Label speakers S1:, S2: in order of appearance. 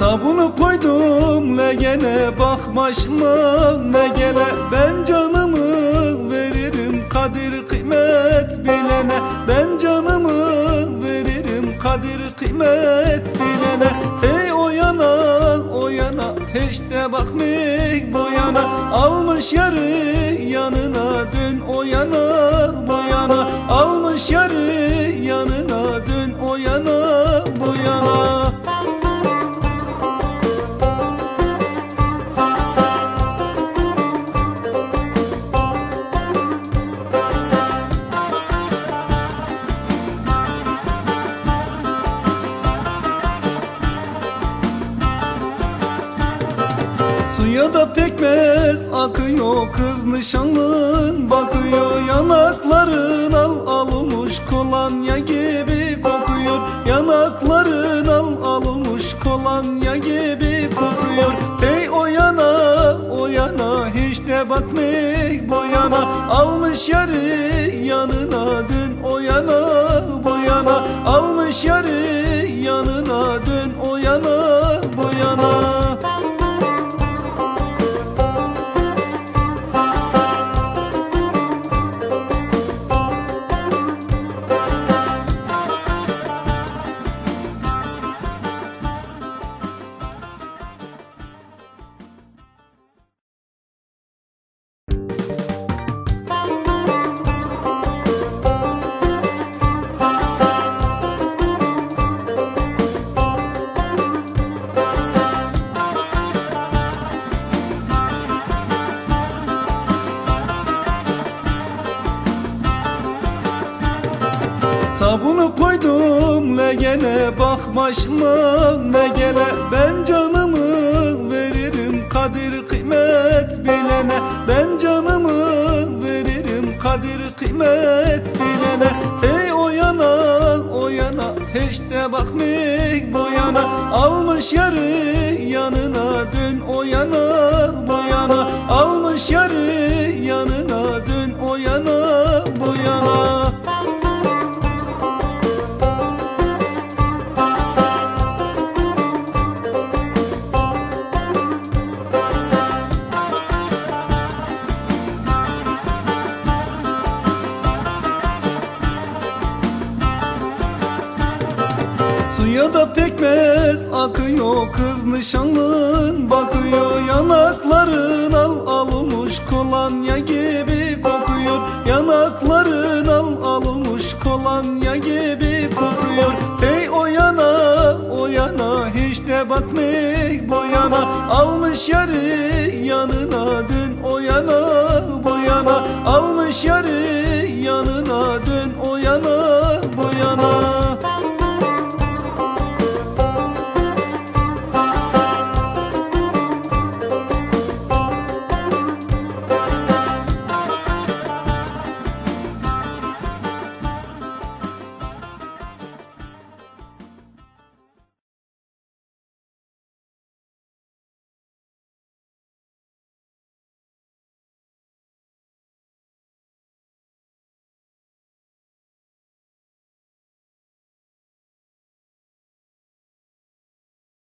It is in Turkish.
S1: Sabunu koydum legene bakmaşma ne gele Ben canımı veririm kadir kıymet bilene. Ben canımı veririm kadir kıymet bilene. Hey o yana o yana hiç de bakmayık bu yana. Almış yarı yanına dön o yana bu yana. Almış yarı Suya da pekmez akıyor kız nişanlın. Bakıyor Yanakların al alınmış kolonya gibi kokuyor. Yanakların al alınmış kolonya gibi kokuyor. Hey o yana o yana hiç de bakmayık bu yana. Almış yarı yanına dön o yana bu yana. Almış yarı Sabunu koydum legene bakmaşma ne gele Ben canımı veririm kadir kıymet bilene. Ben canımı veririm kadir kıymet bilene. Hey o yana o yana hiç de bakmayık bu yana. Almış yarı yanına dön o yana bu yana. Almış yarı yanına Suya da pekmez akıyor kız nişanlın. Bakıyor Yanakların al alınmış kolonya gibi kokuyor. Yanakların al alınmış kolonya gibi kokuyor. Hey o yana o yana hiç de bakmayık bu yana. Almış yarı yanına dön o yana bu yana. Almış yarı yanına dön